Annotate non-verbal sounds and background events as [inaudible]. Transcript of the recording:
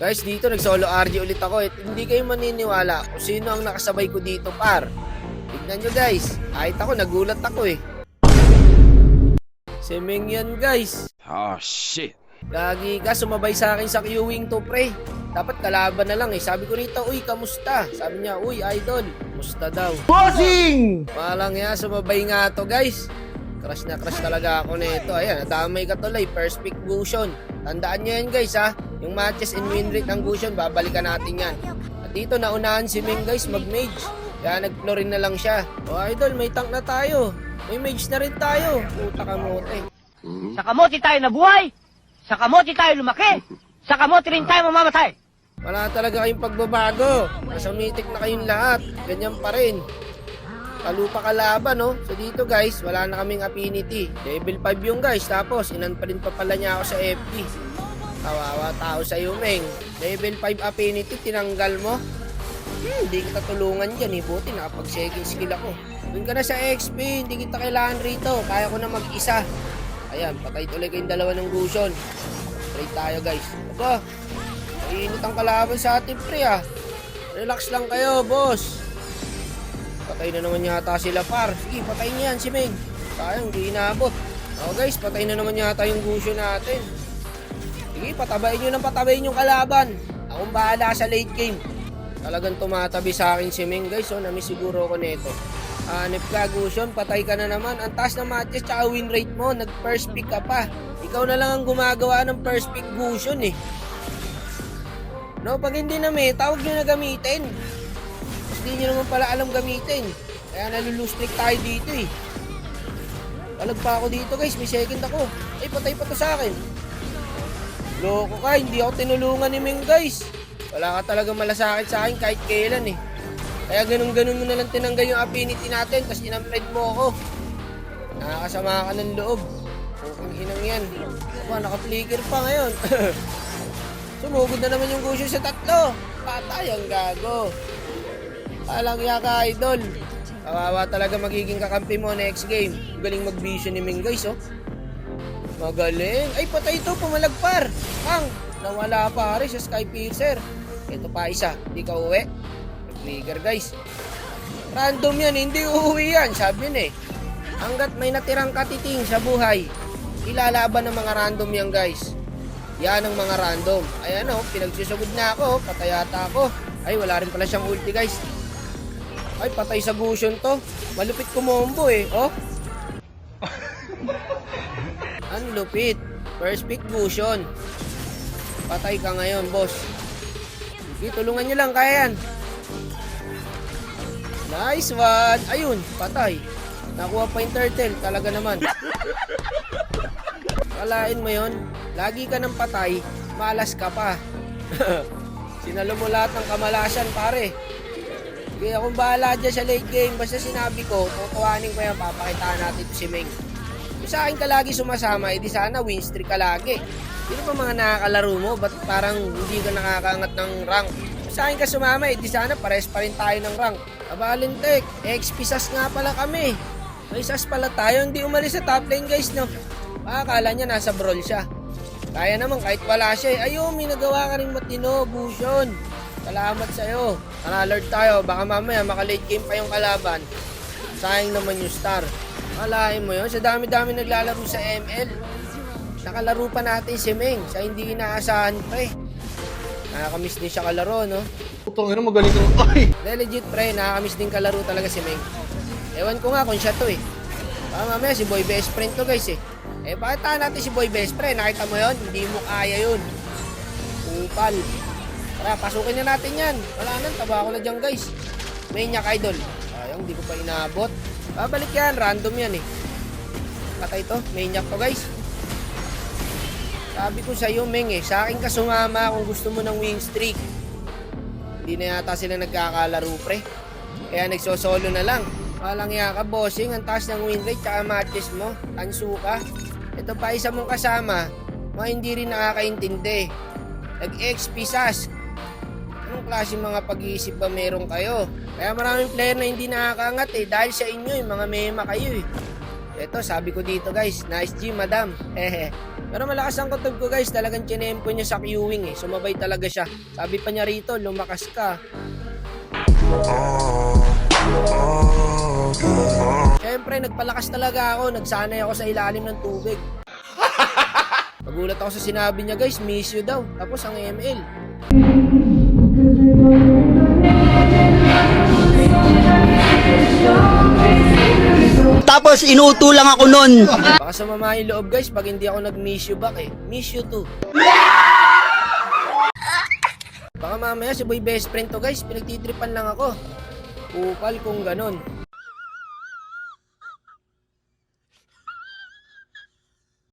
Guys, dito nag-solo RG ulit ako. At hindi kayo maniniwala kung sino ang nakasabay ko dito, par. Tignan nyo guys. Kahit ako, nagulat ako eh. Si Ming yan guys. Oh shit. Lagi ka sumabay sa akin sa queuing to pre. Dapat kalaban na lang eh. Sabi ko rito, uy, kamusta? Sabi niya, uy, idol. Kamusta daw? Bossing! Walang ya, sumabay nga to guys. Crush na crush talaga ako nito. Ayan, nadamay ka tuloy. First pick Gusion. Tandaan nyo yan guys ha. Yung matches in win rate ng Gusion, babalikan natin yan. At dito, naunahan si Ming guys mag-mage. Kaya nag-florin na lang siya. O idol, may tank na tayo. May mage na rin tayo. Puta ka mote. Sa kamote tayo nabuhay. Sa kamote tayo lumaki. Sa kamote rin tayo mamamatay. Wala talaga kayong pagbabago. Nasa mythic na kayong lahat. Ganyan pa rin. Kalupa kalaban, no? So dito guys, wala na kaming affinity. Level 5 yung guys. Tapos, inan pa rin pa pala niya ako sa FP. Kawawa tao sa iyo, Meng. Level 5 affinity, tinanggal mo. Hmm, hindi kita tulungan dyan eh. Buti nakapag second skill ako. Doon ka na sa XP, hindi kita kailangan rito. Kaya ko na mag-isa. Ayan, patay tuloy kayong dalawa ng Gusion. Trade tayo guys. Aba, mainit ang kalaban sa atin pre ah. Relax lang kayo, boss. Patay na naman yata sila par. Sige, patayin niyan si Meng. Sayang, hindi inabot. O guys, patay na naman yata yung Gusion natin. Sige, patabayin nyo ng patabayin yung kalaban. Akong bahala sa late game. Talagang tumatabi sa akin si Meng guys. So, namiss siguro ako nito. Hanip ka, Gusion. Patay ka na naman. Ang taas ng matches tsaka win rate mo. Nag first pick ka pa. Ikaw na lang ang gumagawa ng first pick Gusion eh. No, pag hindi na may, tawag nyo na gamitin. Tapos di nyo naman pala alam gamitin. Kaya nalulose streak tayo dito eh. Palag pa ako dito guys, may second ako. Ay, patay pa to sa akin. Loko ka, hindi ako tinulungan ni Ming guys. Wala ka talaga malasakit sa akin kahit kailan eh. Kaya ganun-ganun mo na lang tinanggal yung affinity natin, tapos inamred mo ako. Nakakasama ka ng loob. Pukang inang yan. Aba, naka-flicker pa ngayon. [coughs] Sumugod na naman yung gusyo sa tatlo. Patay ang gago. Alang yaka, idol. Kawawa talaga magiging kakampi mo next game. Galing mag-vision ni Ming guys, oh. Magaling. Ay, patay ito, pumalagpar. Ang, nawala pare sa Sky Piercer. Ito pa isa, hindi ka uwi. Trigger guys. Random yan, hindi uuwi yan. Sabi na eh. Hanggat may natirang katiting sa buhay, ilalaban ng mga random yan guys. Yan ang mga random. Ayan o, pinagsusugod na ako. Patay yata ako. Ay, wala rin pala siyang ulti guys. Ay, patay sa Gusion to. Malupit kumombo eh. Oh. [laughs] Ang lupit. First pick Gusion. Patay ka ngayon, boss. Sige, tulungan nyo lang. Kaya yan. Nice one. Ayun, patay. Nakuha pa yung turtle. Talaga naman. Kalain mo yon, lagi ka ng patay, malas ka pa. [laughs] Sinalo mo lahat ng kamalasan, pare. Sige, akong bahala dyan sa late game. Basta sinabi ko, tutuwanin ko yan, papakitaan natin to si Meng. Kung sa akin ka lagi sumasama, edi sana win streak ka lagi. Sino pa mga nakakalaro mo? Ba't parang hindi ka nakakaangat ng rank? Kung sa akin ka sumama, edi sana pares pa rin tayo ng rank. Abalintek, XP sas nga pala kami. May sas pala tayo, hindi umalis sa top lane guys, no? Akala niya nasa brawl siya. Kaya naman kahit wala siya, eh. ayun, may nagawa ka rin matino, Bushon. Salamat sa'yo. Lord tayo. Baka mamaya maka-late game pa yung kalaban. Sayang naman yung star. Malahin mo yun. Sa dami-dami naglalaro sa ML. Nakalaro pa natin si Meng sa hindi inaasahan pre. Nakakamiss din siya kalaro, no? Putang ina, magaling ka. Ay! De, legit pre, nakakamiss din kalaro talaga si Meng. Ewan ko nga kung siya to eh. Baka mamaya si Boy best friend to guys eh. Eh bakit natin si Boy best friend? Nakita mo yon Hindi mo kaya yun. Upal. Tara, pasukin na natin yan. Wala nang, taba ko na dyan guys. Maniac idol. Ayong, hindi ko pa inabot. Babalik yan, random yan eh. Patay to, maniac to guys. Sabi ko sa iyo, Meng eh, sa akin ka sumama kung gusto mo ng win streak. Hindi na yata sila nagkakalaro pre. Kaya nagsosolo na lang. Walang iya ka, bossing. Ang taas ng win rate tsaka matches mo. Tansu ka. Ito pa isa mong kasama, mga hindi rin nakakaintindi. Nag-XP sas. Klase mga pag-iisip ba meron kayo? Kaya maraming player na hindi nakakaangat eh. Dahil sa inyo eh, mga mema kayo eh. Ito, sabi ko dito guys, nice gym madam. Hehe. Pero malakas ang kutob ko guys, talagang chinempo niya sa queuing eh. Sumabay talaga siya. Sabi pa niya rito, lumakas ka. Siyempre, nagpalakas talaga ako. Nagsanay ako sa ilalim ng tubig. [laughs] Nagulat ako sa sinabi niya guys, miss you daw. Tapos ang ML. Tapos inuuto lang ako nun. Baka sumama yung loob guys pag hindi ako nag-miss you back eh. Miss you too. Baka mamaya si boy best friend to guys, pinagtitripan lang ako. Upal kung ganon.